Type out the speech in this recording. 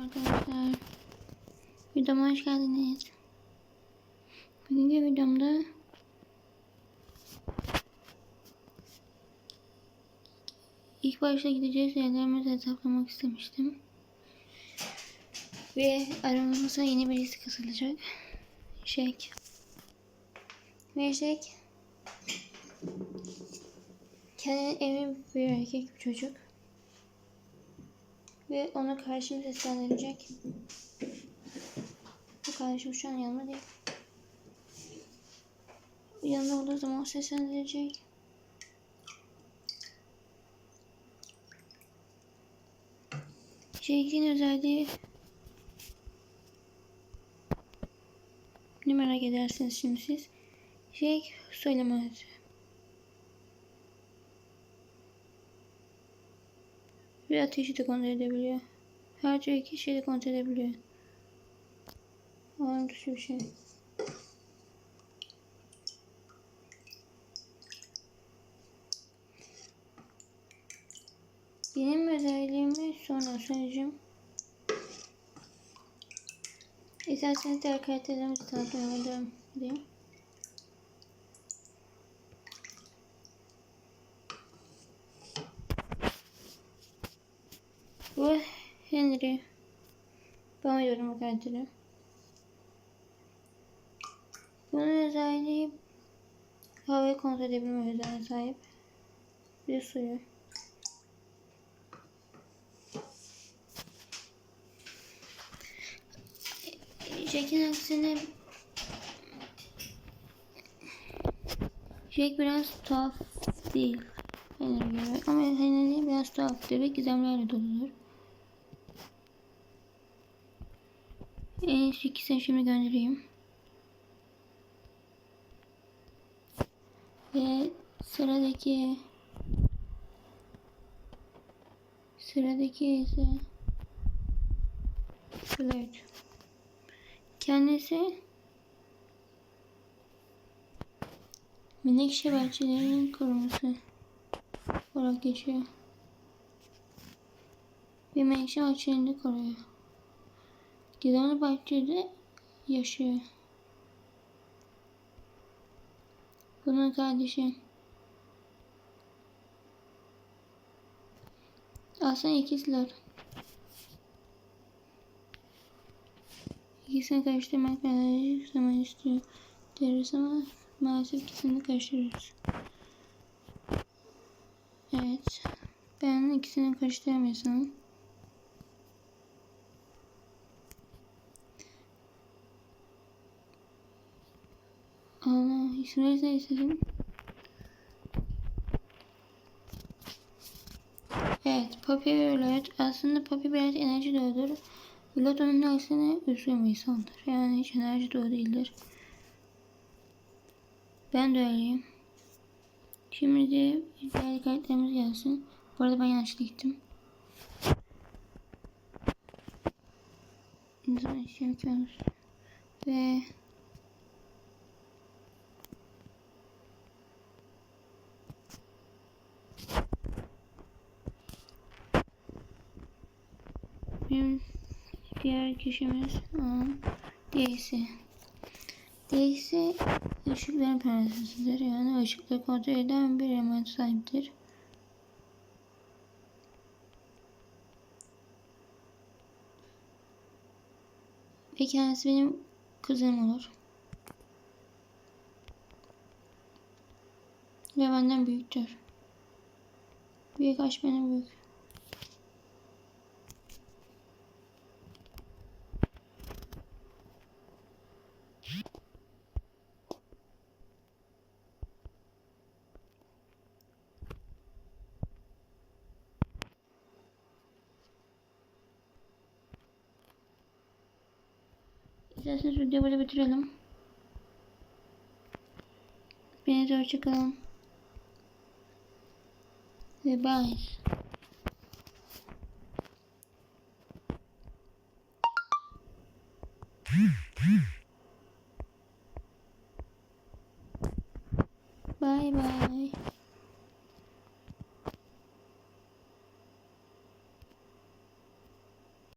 Arkadaşlar videoma hoş geldiniz. Bugünkü videomda ilk başta gideceğiz yerlerimizi hesaplamak istemiştim. Ve aramıza yeni birisi katılacak. Şek. Ve Şek kendi emin bir erkek bir çocuk. Ve ona karşım seslendirecek. Bu kardeşim şu an yanımda değil. Yanında olduğu zaman seslendirecek. Jake'in özelliği ne merak edersiniz şimdi siz. Jake söylemez. Ve ateşi de kontrol edebiliyor. Her türlü iki şeyi de kontrol edebiliyor. Ağır dışı bir şey. Benim özelliğimi sonra söyleyeceğim. İsterseniz diğer karakterlerimizi tanıtmaya devam edeyim. Bu Henry. Beğeniyorum bu karakteri. Bunun özelliği havayı kontrol edebilme özelliğine sahip. Bir suyu. Jack'in aksine Jack biraz tuhaf değil. Henry gibi. Ama Henry biraz tuhaftır ve gizemlerle doludur. En iyisi ikisini şimdi göndereyim. Ve sıradaki sıradaki ise Flört. Kendisi Menekşe bahçelerinin koruması olarak geçiyor. Ve menekşe bahçelerini koruyor. Gizemli bahçede yaşıyor. Bunun kardeşi. Aslında ikizler. İkisini karıştırmak birazcık zaman istiyor. Deriz ama maalesef ikisini karıştırıyoruz. Evet. Ben ikisini karıştıramıyorsam. Allah ismini ne istedim? Evet, Poppy Violet. Aslında Poppy biraz enerji doğudur. Violet onun aksine üzgün bir insandır. Yani hiç enerji dolu değildir. Ben de öyleyim. Şimdi diğer kayıtlarımız gelsin. Bu arada ben yanlışlıkla gittim. Yapıyoruz? Ve Benim diğer kişimiz Daisy. Daisy ışıkların prensesidir. Yani ışıkları kontrol eden bir emanet sahiptir. Ve kendisi benim kızım olur. Ve benden büyüktür. Büyük aşk benim büyük. İsterseniz videoyu burada bitirelim. Beni hoşçakalın. Ve bye. Bye bye.